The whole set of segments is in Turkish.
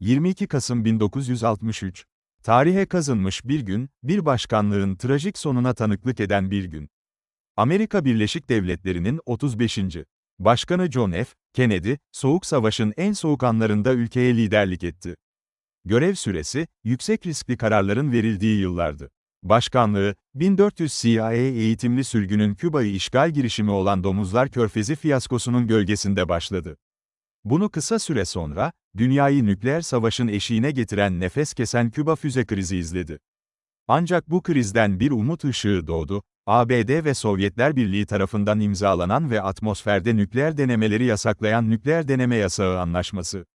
22 Kasım 1963. Tarihe kazınmış bir gün, bir başkanlığın trajik sonuna tanıklık eden bir gün. Amerika Birleşik Devletleri'nin 35. Başkanı John F. Kennedy, Soğuk Savaş'ın en soğuk anlarında ülkeye liderlik etti. Görev süresi, yüksek riskli kararların verildiği yıllardı. Başkanlığı, 1400 CIA eğitimli sürgünün Küba'yı işgal girişimi olan Domuzlar Körfezi fiyaskosunun gölgesinde başladı. Bunu kısa süre sonra, dünyayı nükleer savaşın eşiğine getiren nefes kesen Küba füze krizi izledi. Ancak bu krizden bir umut ışığı doğdu, ABD ve Sovyetler Birliği tarafından imzalanan ve atmosferde nükleer denemeleri yasaklayan Nükleer Deneme Yasağı Anlaşması.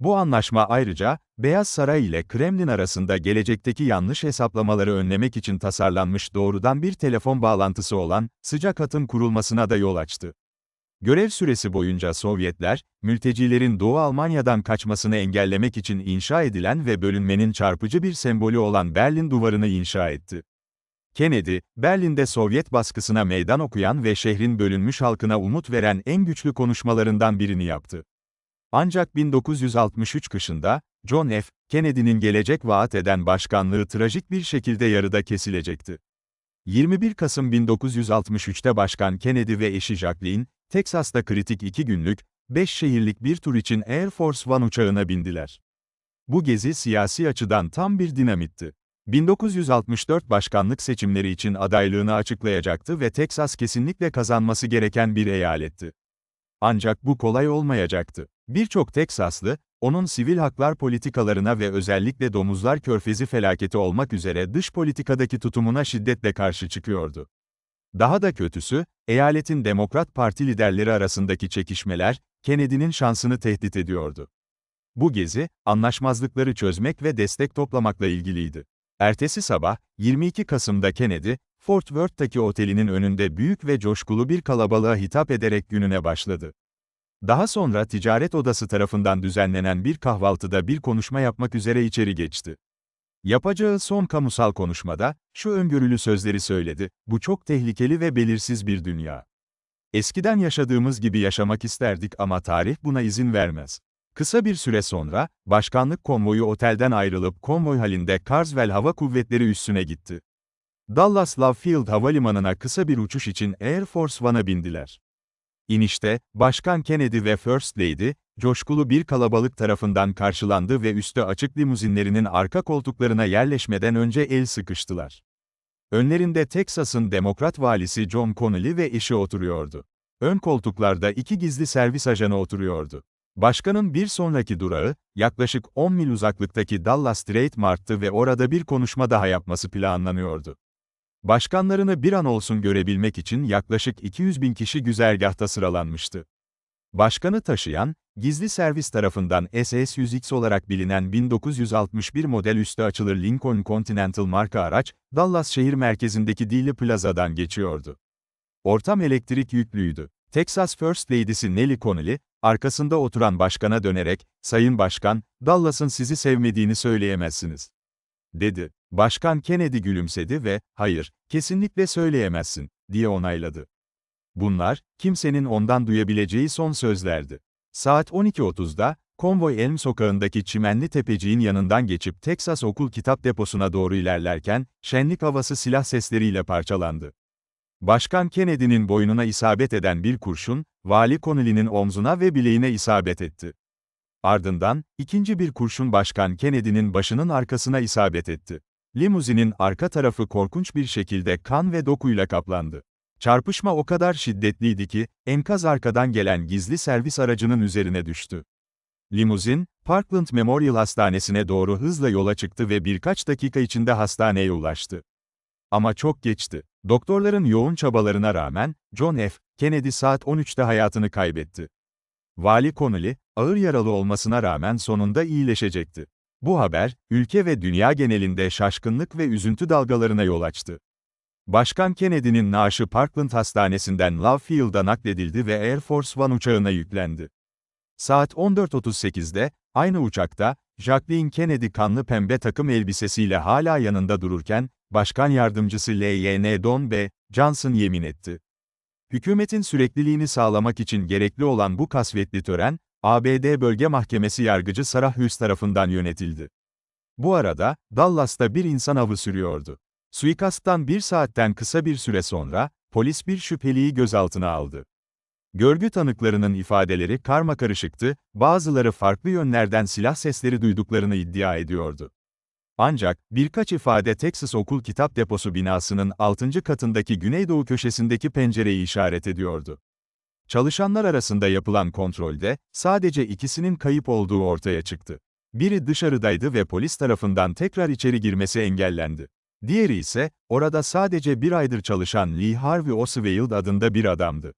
Bu anlaşma ayrıca, Beyaz Saray ile Kremlin arasında gelecekteki yanlış hesaplamaları önlemek için tasarlanmış doğrudan bir telefon bağlantısı olan, sıcak hatın kurulmasına da yol açtı. Görev süresi boyunca Sovyetler, mültecilerin Doğu Almanya'dan kaçmasını engellemek için inşa edilen ve bölünmenin çarpıcı bir sembolü olan Berlin Duvarı'nı inşa etti. Kennedy, Berlin'de Sovyet baskısına meydan okuyan ve şehrin bölünmüş halkına umut veren en güçlü konuşmalarından birini yaptı. Ancak 1963 kışında, John F. Kennedy'nin gelecek vaat eden başkanlığı trajik bir şekilde yarıda kesilecekti. 21 Kasım 1963'te Başkan Kennedy ve eşi Jacqueline, Teksas'ta kritik iki günlük, beş şehirlik bir tur için Air Force One uçağına bindiler. Bu gezi siyasi açıdan tam bir dinamitti. 1964 başkanlık seçimleri için adaylığını açıklayacaktı ve Teksas kesinlikle kazanması gereken bir eyaletti. Ancak bu kolay olmayacaktı. Birçok Teksaslı, onun sivil haklar politikalarına ve özellikle domuzlar körfezi felaketi olmak üzere dış politikadaki tutumuna şiddetle karşı çıkıyordu. Daha da kötüsü, eyaletin Demokrat Parti liderleri arasındaki çekişmeler, Kennedy'nin şansını tehdit ediyordu. Bu gezi, anlaşmazlıkları çözmek ve destek toplamakla ilgiliydi. Ertesi sabah, 22 Kasım'da Kennedy, Fort Worth'taki otelinin önünde büyük ve coşkulu bir kalabalığa hitap ederek gününe başladı. Daha sonra ticaret odası tarafından düzenlenen bir kahvaltıda bir konuşma yapmak üzere içeri geçti. Yapacağı son kamusal konuşmada, şu öngörülü sözleri söyledi, bu çok tehlikeli ve belirsiz bir dünya. Eskiden yaşadığımız gibi yaşamak isterdik ama tarih buna izin vermez. Kısa bir süre sonra, başkanlık konvoyu otelden ayrılıp konvoy halinde Carswell Hava Kuvvetleri üssüne gitti. Dallas Love Field Havalimanı'na kısa bir uçuş için Air Force One'a bindiler. İnişte, Başkan Kennedy ve First Lady, coşkulu bir kalabalık tarafından karşılandı ve üstü açık limuzinlerinin arka koltuklarına yerleşmeden önce el sıkıştılar. Önlerinde Teksas'ın demokrat valisi John Connolly ve eşi oturuyordu. Ön koltuklarda iki gizli servis ajanı oturuyordu. Başkanın bir sonraki durağı, yaklaşık 10 mil uzaklıktaki Dallas Strait Mart'tı ve orada bir konuşma daha yapması planlanıyordu. Başkanlarını bir an olsun görebilmek için yaklaşık 200 bin kişi güzergahta sıralanmıştı. Başkanı taşıyan, gizli servis tarafından SS-100X olarak bilinen 1961 model üstü açılır Lincoln Continental marka araç, Dallas şehir merkezindeki Dealey Plaza'dan geçiyordu. Ortam elektrik yüklüydü. Texas First Lady'si Nellie Connolly, arkasında oturan başkana dönerek, Sayın Başkan, Dallas'ın sizi sevmediğini söyleyemezsiniz. Dedi. Başkan Kennedy gülümsedi ve, hayır, kesinlikle söyleyemezsin, diye onayladı. Bunlar, kimsenin ondan duyabileceği son sözlerdi. Saat 12.30'da, konvoy Elm sokağındaki çimenli tepeciğin yanından geçip Texas Okul Kitap Deposu'na doğru ilerlerken, şenlik havası silah sesleriyle parçalandı. Başkan Kennedy'nin boynuna isabet eden bir kurşun, Vali Connolly'nin omzuna ve bileğine isabet etti. Ardından, ikinci bir kurşun Başkan Kennedy'nin başının arkasına isabet etti. Limuzinin arka tarafı korkunç bir şekilde kan ve dokuyla kaplandı. Çarpışma o kadar şiddetliydi ki, enkaz arkadan gelen gizli servis aracının üzerine düştü. Limuzin, Parkland Memorial Hastanesi'ne doğru hızla yola çıktı ve birkaç dakika içinde hastaneye ulaştı. Ama çok geçti. Doktorların yoğun çabalarına rağmen, John F. Kennedy saat 13'te hayatını kaybetti. Vali Connolly, ağır yaralı olmasına rağmen sonunda iyileşecekti. Bu haber, ülke ve dünya genelinde şaşkınlık ve üzüntü dalgalarına yol açtı. Başkan Kennedy'nin naaşı Parkland Hastanesi'nden Love Field'a nakledildi ve Air Force One uçağına yüklendi. Saat 14.38'de, aynı uçakta, Jacqueline Kennedy kanlı pembe takım elbisesiyle hala yanında dururken, Başkan Yardımcısı L.Y.N. Don B. Johnson yemin etti. Hükümetin sürekliliğini sağlamak için gerekli olan bu kasvetli tören, ABD Bölge Mahkemesi yargıcı Sarah Hughes tarafından yönetildi. Bu arada, Dallas'ta bir insan avı sürüyordu. Suikasttan bir saatten kısa bir süre sonra, polis bir şüpheliyi gözaltına aldı. Görgü tanıklarının ifadeleri karmakarışıktı, bazıları farklı yönlerden silah sesleri duyduklarını iddia ediyordu. Ancak, birkaç ifade Texas Okul Kitap Deposu binasının 6. katındaki güneydoğu köşesindeki pencereyi işaret ediyordu. Çalışanlar arasında yapılan kontrolde, sadece ikisinin kayıp olduğu ortaya çıktı. Biri dışarıdaydı ve polis tarafından tekrar içeri girmesi engellendi. Diğeri ise, orada sadece bir aydır çalışan Lee Harvey Oswald adında bir adamdı.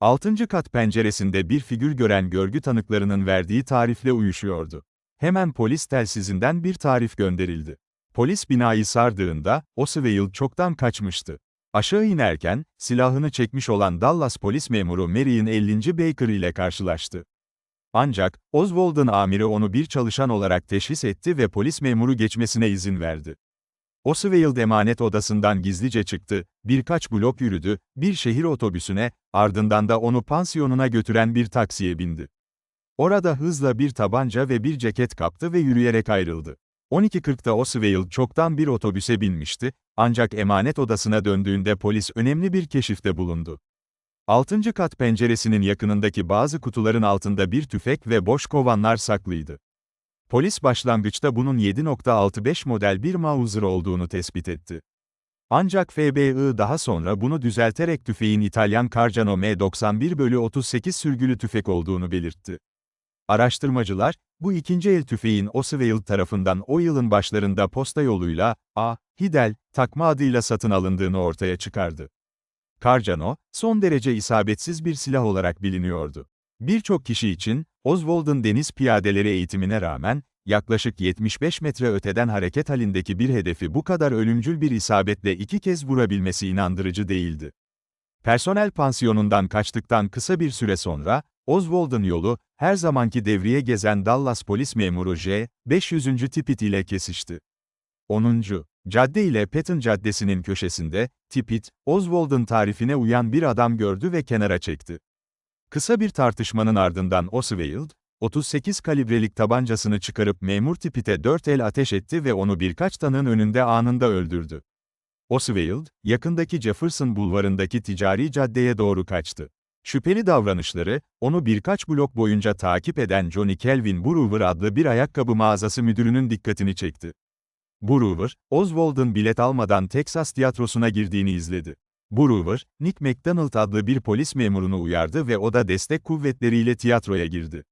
Altıncı kat penceresinde bir figür gören görgü tanıklarının verdiği tarifle uyuşuyordu. Hemen polis telsizinden bir tarif gönderildi. Polis binayı sardığında, Oswald çoktan kaçmıştı. Aşağı inerken, silahını çekmiş olan Dallas polis memuru Marion 50. Baker ile karşılaştı. Ancak, Oswald'ın amiri onu bir çalışan olarak teşhis etti ve polis memuru geçmesine izin verdi. Oswald emanet odasından gizlice çıktı, birkaç blok yürüdü, bir şehir otobüsüne, ardından da onu pansiyonuna götüren bir taksiye bindi. Orada hızla bir tabanca ve bir ceket kaptı ve yürüyerek ayrıldı. 12.40'da Oswald çoktan bir otobüse binmişti, ancak emanet odasına döndüğünde polis önemli bir keşifte bulundu. 6. kat penceresinin yakınındaki bazı kutuların altında bir tüfek ve boş kovanlar saklıydı. Polis başlangıçta bunun 7.65 model bir Mauser olduğunu tespit etti. Ancak FBI daha sonra bunu düzelterek tüfeğin İtalyan Carcano M91 bölü 38 sürgülü tüfek olduğunu belirtti. Araştırmacılar, bu ikinci el tüfeğin Oswald tarafından o yılın başlarında posta yoluyla, A. Hidel, takma adıyla satın alındığını ortaya çıkardı. Carcano, son derece isabetsiz bir silah olarak biliniyordu. Birçok kişi için, Oswald'ın deniz piyadeleri eğitimine rağmen, yaklaşık 75 metre öteden hareket halindeki bir hedefi bu kadar ölümcül bir isabetle iki kez vurabilmesi inandırıcı değildi. Personel pansiyonundan kaçtıktan kısa bir süre sonra, Oswald'ın yolu, her zamanki devriye gezen Dallas polis memuru J. 500. Tipit ile kesişti. 10. Cadde ile Patton Caddesi'nin köşesinde, Tipit, Oswald'ın tarifine uyan bir adam gördü ve kenara çekti. Kısa bir tartışmanın ardından Oswald, 38 kalibrelik tabancasını çıkarıp memur Tipit'e dört el ateş etti ve onu birkaç tanığın önünde anında öldürdü. Oswald, yakındaki Jefferson bulvarındaki ticari caddeye doğru kaçtı. Şüpheli davranışları, onu birkaç blok boyunca takip eden Johnny Kelvin Brewer adlı bir ayakkabı mağazası müdürünün dikkatini çekti. Brewer, Oswald'ın bilet almadan Texas tiyatrosuna girdiğini izledi. Brewer, Nick McDonald adlı bir polis memurunu uyardı ve o da destek kuvvetleriyle tiyatroya girdi.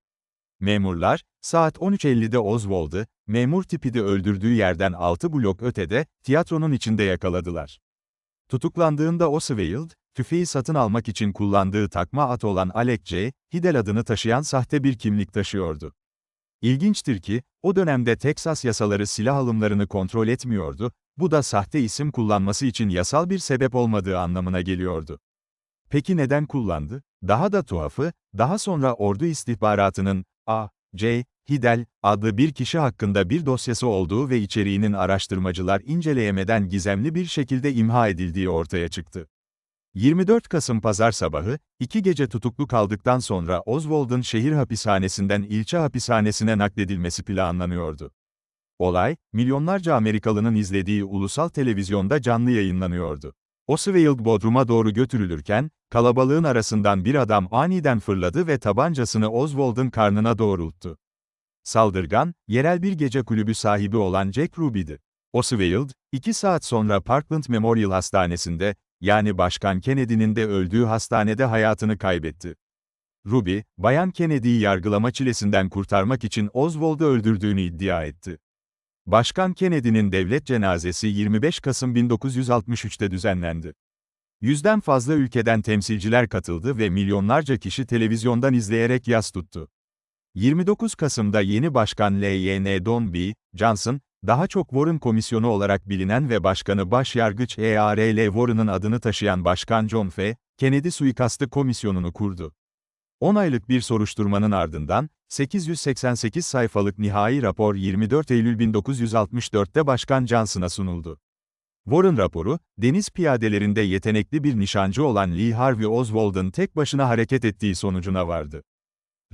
Memurlar, saat 13.50'de Oswald'ı, memur tipidi öldürdüğü yerden 6 blok ötede, tiyatronun içinde yakaladılar. Tutuklandığında Oswald, tüfeği satın almak için kullandığı takma at olan Alec J. Hidel adını taşıyan sahte bir kimlik taşıyordu. İlginçtir ki, o dönemde Teksas yasaları silah alımlarını kontrol etmiyordu, bu da sahte isim kullanması için yasal bir sebep olmadığı anlamına geliyordu. Peki neden kullandı? Daha da tuhafı, daha sonra ordu istihbaratının, A. C. Hidel, adlı bir kişi hakkında bir dosyası olduğu ve içeriğinin araştırmacılar inceleyemeden gizemli bir şekilde imha edildiği ortaya çıktı. 24 Kasım pazar sabahı, iki gece tutuklu kaldıktan sonra Oswald'ın şehir hapishanesinden ilçe hapishanesine nakledilmesi planlanıyordu. Olay, milyonlarca Amerikalının izlediği ulusal televizyonda canlı yayınlanıyordu. Oswald Bodrum'a doğru götürülürken, kalabalığın arasından bir adam aniden fırladı ve tabancasını Oswald'ın karnına doğrulttu. Saldırgan, yerel bir gece kulübü sahibi olan Jack Ruby'di. Oswald, iki saat sonra Parkland Memorial Hastanesi'nde, yani Başkan Kennedy'nin de öldüğü hastanede hayatını kaybetti. Ruby, Bayan Kennedy'yi yargılama çilesinden kurtarmak için Oswald'ı öldürdüğünü iddia etti. Başkan Kennedy'nin devlet cenazesi 25 Kasım 1963'te düzenlendi. Yüzden fazla ülkeden temsilciler katıldı ve milyonlarca kişi televizyondan izleyerek yas tuttu. 29 Kasım'da yeni başkan L.Y.N. Don B. Johnson, daha çok Warren Komisyonu olarak bilinen ve Başkanı Başyargıç E.R.L. Warren'ın adını taşıyan Başkan John F. Kennedy Suikastı Komisyonu'nu kurdu. 10 aylık bir soruşturmanın ardından, 888 sayfalık nihai rapor 24 Eylül 1964'te Başkan Johnson'a sunuldu. Warren raporu, deniz piyadelerinde yetenekli bir nişancı olan Lee Harvey Oswald'ın tek başına hareket ettiği sonucuna vardı.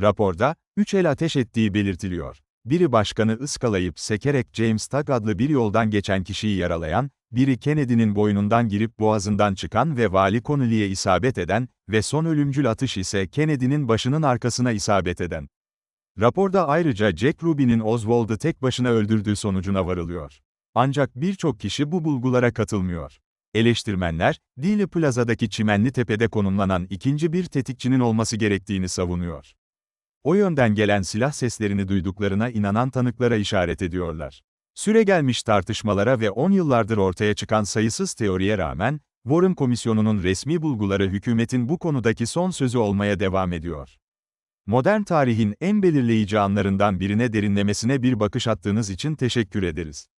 Raporda, üç el ateş ettiği belirtiliyor. Biri başkanı ıskalayıp sekerek James Tagg adlı bir yoldan geçen kişiyi yaralayan, biri Kennedy'nin boynundan girip boğazından çıkan ve Vali Connolly'e isabet eden ve son ölümcül atış ise Kennedy'nin başının arkasına isabet eden. Raporda ayrıca Jack Ruby'nin Oswald'ı tek başına öldürdüğü sonucuna varılıyor. Ancak birçok kişi bu bulgulara katılmıyor. Eleştirmenler, Dealey Plaza'daki Çimenli Tepe'de konumlanan ikinci bir tetikçinin olması gerektiğini savunuyor. O yönden gelen silah seslerini duyduklarına inanan tanıklara işaret ediyorlar. Süre gelmiş tartışmalara ve 10 yıllardır ortaya çıkan sayısız teoriye rağmen, Warren Komisyonu'nun resmi bulguları hükümetin bu konudaki son sözü olmaya devam ediyor. Modern tarihin en belirleyici anlarından birine derinlemesine bir bakış attığınız için teşekkür ederiz.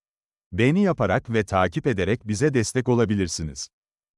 Beğeni yaparak ve takip ederek bize destek olabilirsiniz.